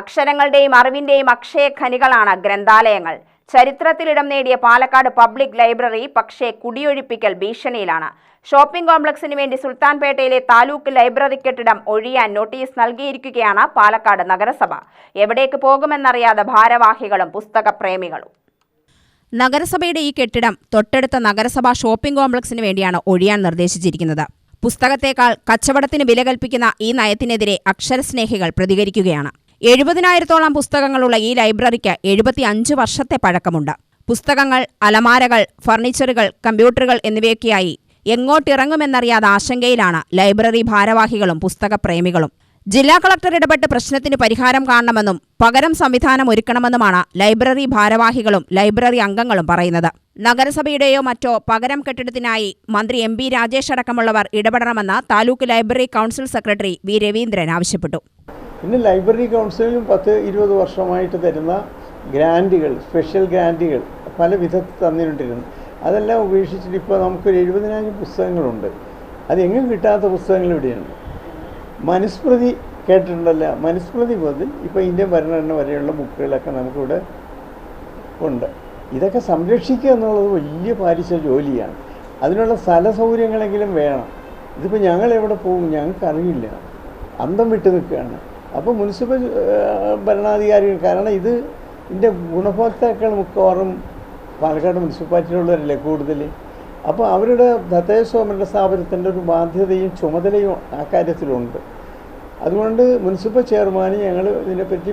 അക്ഷരങ്ങളുടെയും അറിവിന്റെയും അക്ഷയ ഖനികളാണ് ഗ്രന്ഥാലയങ്ങൾ. ചരിത്രത്തിലിടം നേടിയ Palakkad public library പക്ഷേ കുടിയൊഴിപ്പിക്കൽ ഭീഷണിയിലാണ്. ഷോപ്പിംഗ് കോംപ്ലക്സിന് വേണ്ടി സുൽത്താൻപേട്ടയിലെ താലൂക്ക് ലൈബ്രറി കെട്ടിടം ഒഴിയാൻ നോട്ടീസ് നൽകിയിരിക്കുകയാണ് പാലക്കാട് നഗരസഭ. എവിടേക്ക് പോകുമെന്നറിയാതെ ഭാരവാഹികളും പുസ്തകപ്രേമികളും. നഗരസഭയുടെ ഈ കെട്ടിടം തൊട്ടടുത്ത നഗരസഭ ഷോപ്പിംഗ് കോംപ്ലക്സിന് വേണ്ടിയാണ് ഒഴിയാൻ നിർദ്ദേശിച്ചിരിക്കുന്നത്. പുസ്തകത്തേക്കാൾ കച്ചവടത്തിന് വില കൽപ്പിക്കുന്ന ഈ നയത്തിനെതിരെ അക്ഷരസ്നേഹികൾ പ്രതികരിക്കുകയാണ്. എഴുപതിനായിരത്തോളം പുസ്തകങ്ങളുള്ള ഈ ലൈബ്രറിക്ക് എഴുപത്തി അഞ്ച് വർഷത്തെ പഴക്കമുണ്ട്. പുസ്തകങ്ങൾ അലമാരകൾ ഫർണിച്ചറുകൾ കമ്പ്യൂട്ടറുകൾ എന്നിവയൊക്കെയായി എങ്ങോട്ടിറങ്ങുമെന്നറിയാതെ ആശങ്കയിലാണ് ലൈബ്രറി ഭാരവാഹികളും പുസ്തകപ്രേമികളും. ജില്ലാ കളക്ടർ ഇടപെട്ട് പ്രശ്നത്തിന് പരിഹാരം കാണണമെന്നും പകരം സംവിധാനം ഒരുക്കണമെന്നുമാണ് ലൈബ്രറി ഭാരവാഹികളും ലൈബ്രറി അംഗങ്ങളും പറയുന്നത്. നഗരസഭയുടെയോ മറ്റോ പകരം കെട്ടിടത്തിനായി മന്ത്രി എം രാജേഷ് അടക്കമുള്ളവർ ഇടപെടണമെന്ന് taluk library council secretary V Raveendran ആവശ്യപ്പെട്ടു. പിന്നെ ലൈബ്രറി കൗൺസിലും പത്ത് ഇരുപത് വർഷമായിട്ട് തരുന്ന ഗ്രാന്റുകൾ സ്പെഷ്യൽ ഗ്രാന്റുകൾ പല വിധത്തിൽ തന്നിട്ടിരുന്നു അതെല്ലാം ഉപേക്ഷിച്ചിട്ട് ഇപ്പോൾ നമുക്കൊരു എഴുപതിനായിരം പുസ്തകങ്ങളുണ്ട്. അതെങ്ങും കിട്ടാത്ത പുസ്തകങ്ങൾ ഇവിടെയുണ്ട്. മനുസ്മൃതി കേട്ടിട്ടുണ്ടല്ലോ. മനുസ്മൃതി മുതൽ ഇപ്പോൾ ഇന്ത്യൻ ഭരണഘടന വരെയുള്ള ബുക്കുകളൊക്കെ നമുക്കിവിടെ ഉണ്ട്. ഇതൊക്കെ സംരക്ഷിക്കുക എന്നുള്ളത് വലിയ പാലിച്ച ജോലിയാണ്. അതിനുള്ള സ്ഥല സൗകര്യങ്ങളെങ്കിലും വേണം. ഇതിപ്പോൾ ഞങ്ങൾ എവിടെ പോകും? ഞങ്ങൾക്കറിയില്ല. അന്തം വിട്ട് നിൽക്കുകയാണ്. അപ്പോൾ മുനിസിപ്പൽ ഭരണാധികാരികൾ കാരണം ഇത് ഇതിന്റെ ഗുണഭോക്താക്കൾ മിക്കവാറും പാലക്കാട് മുനിസിപ്പാലിറ്റിയിലുള്ളവരല്ലേ കൂടുതൽ അപ്പോൾ അവരുടെ തദ്ദേശ സ്വയംഭരണ സ്ഥാപനത്തിന്റെ ഒരു ബാധ്യതയും ചുമതലയും ആ കാര്യത്തിലുണ്ട്. അതുകൊണ്ട് മുനിസിപ്പൽ ചെയർമാന് ഞങ്ങൾ ഇതിനെപ്പറ്റി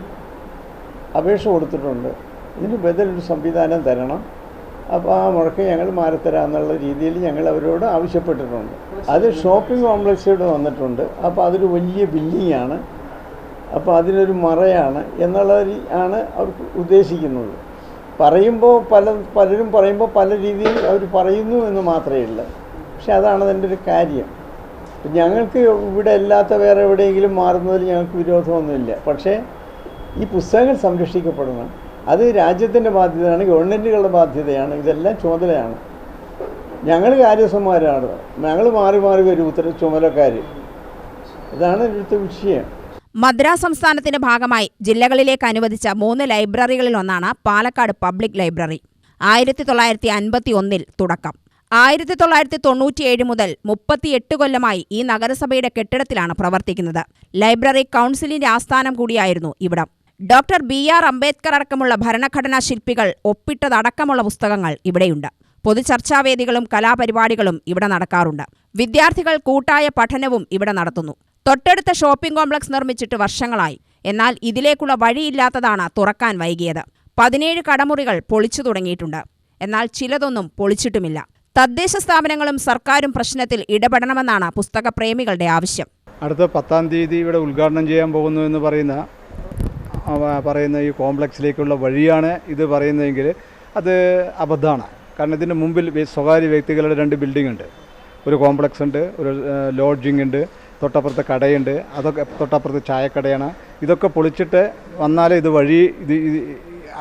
അപേക്ഷ കൊടുത്തിട്ടുണ്ട്. ഇതിന് ബദലൊരു സംവിധാനം തരണം. അപ്പോൾ ആ മുഴക്കം ഞങ്ങൾ മാറിത്തരാമെന്നുള്ള രീതിയിൽ ഞങ്ങൾ അവരോട് ആവശ്യപ്പെട്ടിട്ടുണ്ട്. അത് ഷോപ്പിംഗ് കോംപ്ലക്സിലൂടെ വന്നിട്ടുണ്ട്. അപ്പോൾ അതൊരു വലിയ ബില്ലിങ്ങാണ് അപ്പോൾ അതിനൊരു മറയാണ് എന്നുള്ള ആണ് അവർക്ക് ഉദ്ദേശിക്കുന്നത്. പറയുമ്പോൾ പല പലരും പറയുമ്പോൾ പല രീതിയിൽ അവർ പറയുന്നു എന്ന് മാത്രമേ ഉള്ളൂ. പക്ഷെ അതാണ് അതിന്റെ ഒരു കാര്യം. ഞങ്ങൾക്ക് ഇവിടെ അല്ലാത്ത വേറെ എവിടെയെങ്കിലും മാറുന്നതിൽ ഞങ്ങൾക്ക് വിരോധമൊന്നുമില്ല. പക്ഷേ ഈ പുസ്തകങ്ങൾ സംരക്ഷിക്കപ്പെടണം അത് രാജ്യത്തിന്റെ ബാധ്യതയാണ് ഗവൺമെന്റുകളുടെ ബാധ്യതയാണ് ഇതെല്ലാം ചുമതലയാണ്. ഞങ്ങൾ കാര്യസ്ഥന്മാരാണ്. ഞങ്ങൾ മാറി മാറി വരും ഉത്തര ചുമതലക്കാർ ഇതാണ് ഇവിടുത്തെ വിഷയം. മദ്രാസ് സംസ്ഥാനത്തിന്റെ ഭാഗമായി ജില്ലകളിലേക്ക് അനുവദിച്ച മൂന്ന് ലൈബ്രറികളിലൊന്നാണ് പാലക്കാട് പബ്ലിക് ലൈബ്രറി. ആയിരത്തി തൊള്ളായിരത്തി അൻപത്തി ഒന്നിൽ തുടക്കം. ആയിരത്തി തൊള്ളായിരത്തി തൊണ്ണൂറ്റിയേഴ് മുതൽ മുപ്പത്തിയെട്ട് കൊല്ലമായി ഈ നഗരസഭയുടെ കെട്ടിടത്തിലാണ് പ്രവർത്തിക്കുന്നത്. ലൈബ്രറി കൗൺസിലിന്റെ ആസ്ഥാനം കൂടിയായിരുന്നു ഇവിടം. ഡോക്ടർ ബി ആർ അംബേദ്കർ അടക്കമുള്ള ഭരണഘടനാ ശില്പികൾ ഒപ്പിട്ടതടക്കമുള്ള പുസ്തകങ്ങൾ ഇവിടെയുണ്ട്. പൊതുചർച്ചാവേദികളും കലാപരിപാടികളും ഇവിടെ നടക്കാറുണ്ട്. വിദ്യാർത്ഥികൾ കൂട്ടായ പഠനവും ഇവിടെ നടത്തുന്നു. തൊട്ടടുത്ത ഷോപ്പിംഗ് കോംപ്ലക്സ് നിർമ്മിച്ചിട്ട് വർഷങ്ങളായി. എന്നാൽ ഇതിലേക്കുള്ള വഴിയില്ലാത്തതാണ് തുറക്കാൻ വൈകിയത്. പതിനേഴ് കടമുറികൾ പൊളിച്ചു തുടങ്ങിയിട്ടുണ്ട്. എന്നാൽ ചിലതൊന്നും പൊളിച്ചിട്ടുമില്ല. തദ്ദേശ സ്ഥാപനങ്ങളും സർക്കാരും പ്രശ്നത്തിൽ ഇടപെടണമെന്നാണ് പുസ്തകപ്രേമികളുടെ ആവശ്യം. അടുത്ത പത്താം തീയതി ഇവിടെ ഉദ്ഘാടനം ചെയ്യാൻ പോകുന്നു എന്ന് പറയുന്ന പറയുന്ന ഈ കോംപ്ലക്സിലേക്കുള്ള വഴിയാണ് ഇത് പറയുന്നതെങ്കിൽ അത് അബദ്ധമാണ്. കാരണം ഇതിന് മുമ്പിൽ സ്വകാര്യ വ്യക്തികളുടെ രണ്ട് ബിൽഡിംഗ് ഉണ്ട്. ഒരു കോംപ്ലക്സ് ഉണ്ട് ഒരു ലോഡ്ജിംഗ് ഉണ്ട്. തൊട്ടപ്പുറത്ത് കടയുണ്ട്. അതൊക്കെ തൊട്ടപ്പുറത്ത് ചായക്കടയാണ്. ഇതൊക്കെ പൊളിച്ചിട്ട് വന്നാലേ ഇത് വഴി ഇത്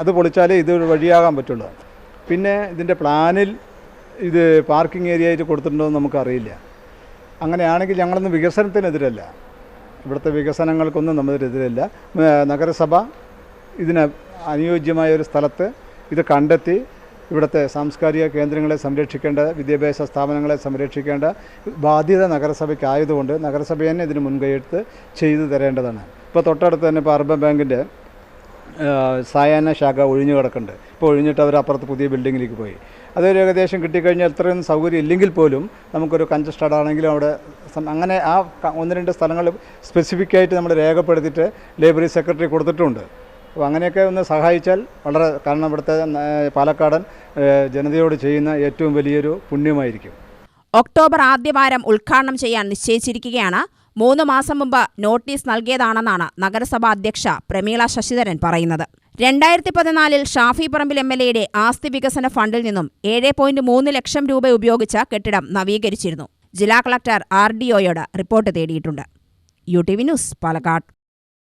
അത് പൊളിച്ചാലേ ഇത് വഴിയാകാൻ പറ്റുള്ളൂ. പിന്നെ ഇതിന്റെ പ്ലാനിൽ ഇത് പാർക്കിംഗ് ഏരിയ ആയിട്ട് കൊടുത്തിട്ടുണ്ടോ എന്ന് നമുക്കറിയില്ല. അങ്ങനെയാണെങ്കിൽ ഞങ്ങളൊന്നും വികസനത്തിനെതിരല്ല. ഇവിടുത്തെ വികസനങ്ങൾക്കൊന്നും നമ്മളെതിരല്ല നഗരസഭ ഇതിന് അനുയോജ്യമായ ഒരു സ്ഥലത്ത് ഇത് കണ്ടെത്തി ഇവിടുത്തെ സാംസ്കാരിക കേന്ദ്രങ്ങളെ സംരക്ഷിക്കേണ്ട വിദ്യാഭ്യാസ സ്ഥാപനങ്ങളെ സംരക്ഷിക്കേണ്ട ബാധ്യത നഗരസഭയ്ക്കായതുകൊണ്ട് നഗരസഭ തന്നെ ഇതിന് മുൻകൈയെടുത്ത് ചെയ്തു തരേണ്ടതാണ്. ഇപ്പോൾ തൊട്ടടുത്ത് തന്നെ ഇപ്പോൾ അർബൻ ബാങ്കിന്റെ സായാഹ്ന ശാഖ ഒഴിഞ്ഞു കിടക്കുന്നുണ്ട്. ഇപ്പോൾ ഒഴിഞ്ഞിട്ട് അവർ അപ്പുറത്ത് പുതിയ ബിൽഡിങ്ങിലേക്ക് പോയി. അതൊരു ഏകദേശം കിട്ടിക്കഴിഞ്ഞാൽ ഇത്രയും സൗകര്യം ഇല്ലെങ്കിൽ പോലും നമുക്കൊരു കഞ്ചസ്റ്റഡ് ആണെങ്കിലും അവിടെ അങ്ങനെ ആ ഒന്ന് രണ്ട് സ്ഥലങ്ങൾ സ്പെസിഫിക്കായിട്ട് നമ്മൾ രേഖപ്പെടുത്തിയിട്ട് ലൈബ്രറി സെക്രട്ടറി കൊടുത്തിട്ടുണ്ട്. അപ്പോൾ അങ്ങനെയൊക്കെ ഒന്ന് സഹായിച്ചാൽ വളരെ കാരണം ഇവിടുത്തെ പാലക്കാടൻ ജനതയോട് ചെയ്യുന്ന ഏറ്റവും വലിയൊരു പുണ്യമായിരിക്കും. ഒക്ടോബർ ആദ്യവാരം ഉദ്ഘാടനം ചെയ്യാൻ നിശ്ചയിച്ചിരിക്കുകയാണ്. മൂന്ന് മാസം മുമ്പ് നോട്ടീസ് നൽകിയതാണെന്നാണ് നഗരസഭാ അധ്യക്ഷ പ്രമീള ശശിധരൻ പറയുന്നത്. രണ്ടായിരത്തി പതിനാലിൽ ഷാഫി പറമ്പിൽ എം എൽ എയുടെ ആസ്തി വികസന ഫണ്ടിൽ നിന്നും ഏഴ് പോയിന്റ് മൂന്ന് ലക്ഷം രൂപ ഉപയോഗിച്ച കെട്ടിടം നവീകരിച്ചിരുന്നു. ജില്ലാ കളക്ടർ ആർ ഡി ഒയോട് റിപ്പോർട്ട് തേടിയിട്ടുണ്ട്. U T V news Palakkad.